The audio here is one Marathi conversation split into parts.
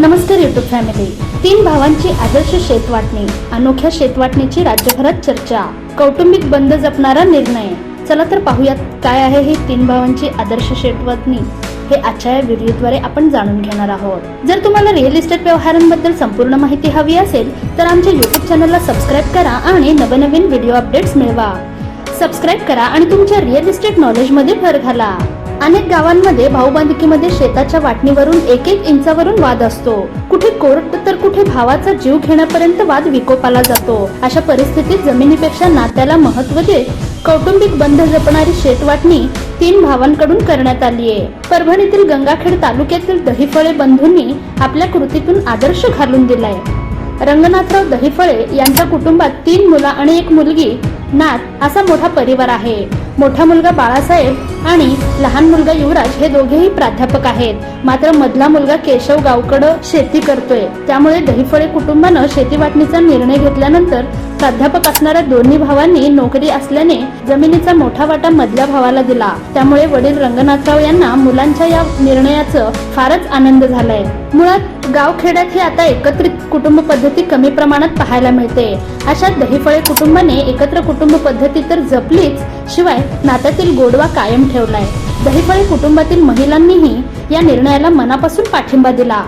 नमस्कार युट्यूब फॅमिली तीन भावांची आदर्श शेतवाटणी अनोख्या शेतवाटणीची राज्यभरात चर्चा. कौटुंबिक बंद जपणारा निर्णय. चला तर पाहूयात काय आहे ही तीन भावांची आदर्श शेतवाटणी. हे आजच्या या व्हिडिओद्वारे आपण जाणून घेणार आहोत. जर तुम्हाला रिअल इस्टेट व्यवहारांबद्दल संपूर्ण माहिती हवी असेल तर आमच्या युट्यूब चॅनलला सबस्क्राईब करा आणि नवनवीन व्हिडिओ अपडेट्स मिळवा. सबस्क्राईब करा आणि तुमच्या रिअल इस्टेट नॉलेजमध्ये भर घाला. अनेक गावांमध्ये भाऊबांधकीमध्ये शेताच्या वाटणीवरून एक एक इंचावरून वाद असतो. कुठे कोर्ट तर कुठे भावाचा जीव घेण्यापर्यंत वाद विकोपाला जातो. अशा परिस्थितीत जमिनीपेक्षा नात्याला महत्त्व देत कौटुंबिक बंध जपणारी शेतवाटणी तीन भावांकडून करण्यात आली आहे. परभणीतील गंगाखेड तालुक्यातील दहिफळे बंधूंनी आपल्या कृतीतून आदर्श घालून दिलाय. रंगनाथराव दहिफळे यांच्या कुटुंबात तीन मुलं आणि एक मुलगी नाथ असा मोठा परिवार आहे. मोठा मुलगा बाळासाहेब आणि लहान मुलगा युवराज हे दोघेही प्राध्यापक आहेत. मात्र मधला मुलगा केशव गावकडं शेती करतोय. त्यामुळे दहीफळे कुटुंबानं शेती वाटणीचा निर्णय घेतल्यानंतर प्राध्यापक असणाऱ्या दोन्ही भावांनी नोकरी असल्याने जमिनीचा मोठा वाटा मधल्या भावाला दिला. त्यामुळे वडील रंगनाथराव यांना मुलांच्या या निर्णयाचं फारच आनंद झालाय. मुळात गावखेड्यात ही आता एकत्रित कुटुंब पद्धती कमी प्रमाणात पाहायला मिळते. अशा दहीफळे कुटुंबाने एकत्र कुटुंब पद्धती तर जपलीच शिवाय नात्यातील गोडवा कायम ठेवलाय. दहीफळे कुटुंबातील महिलांनीही या निर्णयाला मनापासून पाठिंबा दिला.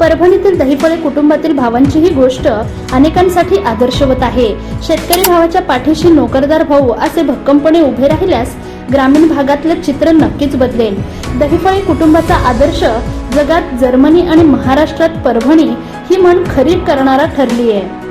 परभणीतील दहिफळे कुटुंबातील भावांची ही गोष्ट अनेकांसाठी आदर्शवत आहे. शेतकरी भावाच्या पाठीशी नोकरदार भाऊ असे भक्कमपणे उभे राहिल्यास ग्रामीण भागातलं चित्र नक्कीच बदलेल. दहिफळे कुटुंबाचा आदर्श जगात जर्मनी आणि महाराष्ट्रात परभणी ही म्हण खरी करणारा ठरली आहे